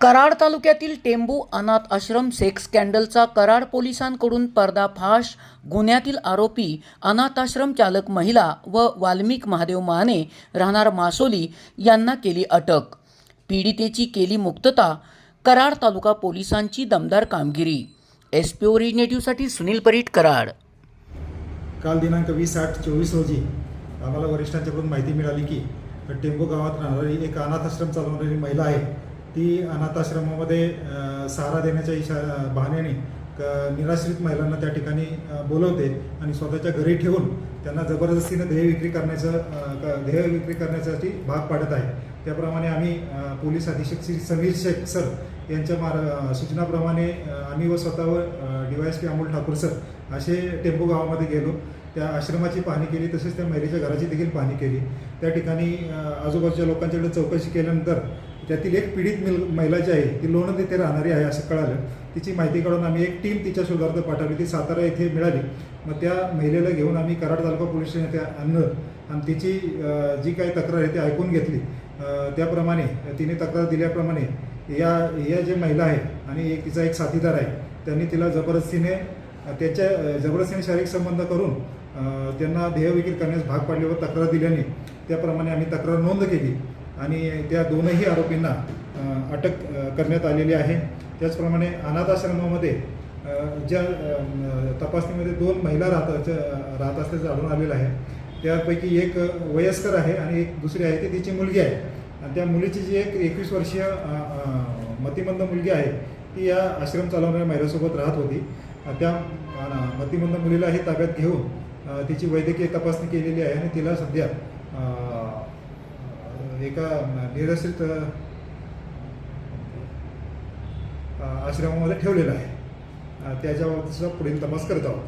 कराड तालुक्यातील टेंबू अनाथ आश्रम सेक्स स्कॅन्डलचा कराड पोलिसांकडून पर्दाफाश. गुन्ह्यातील आरोपी अनाथाश्रम चालक महिला व वाल्मिक महादेव माने राहणार मासोली यांना केली अटक. पीडितेची केली मुक्तता कराड तालुका पोलिसांची दमदार कामगिरी. एस पी ओरिजिनेटिव्हसाठी सुनील परीट कराड. काल दिनांक वीस आठ चोवीस रोजी आम्हाला वरिष्ठांच्याकडून माहिती मिळाली की टेंबू गावात राहणारी एक अनाथ आश्रम चालवणारी महिला आहे. ती अनाथाश्रमामध्ये सहारा देण्याच्या इशा बहाण्याने क- निराश्रित महिलांना त्या ठिकाणी बोलवते आणि स्वतःच्या घरी ठेवून त्यांना जबरदस्तीनं ध्येय विक्री करण्याचं क- ध्येय विक्री करण्यासाठी भाग पाडत आहे. त्याप्रमाणे आम्ही पोलीस अधीक्षक श्री समीर शेख सर यांच्या मार सूचनाप्रमाणे आम्ही व स्वतःवर D Y S P Amol Thakur sir असे टेम्पो गावामध्ये गेलो. त्या आश्रमाची पाहणी केली तसेच त्या महिलेच्या घराची देखील पाहणी केली. त्या ठिकाणी आजूबाजूच्या लोकांच्याकडे चौकशी केल्यानंतर त्यातील एक पीडित मिल महिला जी आहे ती लोणंद येथे राहणारी आहे असं कळालं. तिची माहिती काढून आम्ही एक टीम तिच्या शोधार्थ पाठवली. ती सातारा येथे मिळाली. मग त्या महिलेला घेऊन आम्ही कराड तालुका पोलीस स्टेशन येथे आणलं. आणि तिची जी काही तक्रार आहे ती ऐकून घेतली. त्याप्रमाणे तिने तक्रार दिल्याप्रमाणे या या जे महिला आहे आणि एक तिचा एक साथीदार आहे त्यांनी तिला जबरदस्तीने त्याच्या जबरदस्तीने शारीरिक संबंध करून त्यांना ध्येय करण्यास भाग पाडले व तक्रार दिल्याने त्याप्रमाणे आम्ही तक्रार नोंद केली. आणि त्या दोनही आरोपींना अटक करण्यात आलेली आहे. त्याचप्रमाणे अनाथाश्रमामध्ये ज्या तपासणीमध्ये दोन महिला राहत राहत असल्याचं आढळून आलेलं आहे. त्यापैकी एक वयस्कर आहे आणि एक दुसरी आहे ती तिची मुलगी आहे. आणि त्या मुलीची जी एक एकवीस वर्षीय मतिमंद मुलगी आहे ती या आश्रम चालवणाऱ्या महिलेसोबत राहत होती. त्या अ, मतिमंद मुलीलाही ताब्यात घेऊन तिची वैद्यकीय तपासणी केलेली आहे आणि तिला सध्या एका निरसित आश्रमामध्ये ठेवलेला आहे. अ, त्याच्यावर सुद्धा पुढील तपास करत आहोत.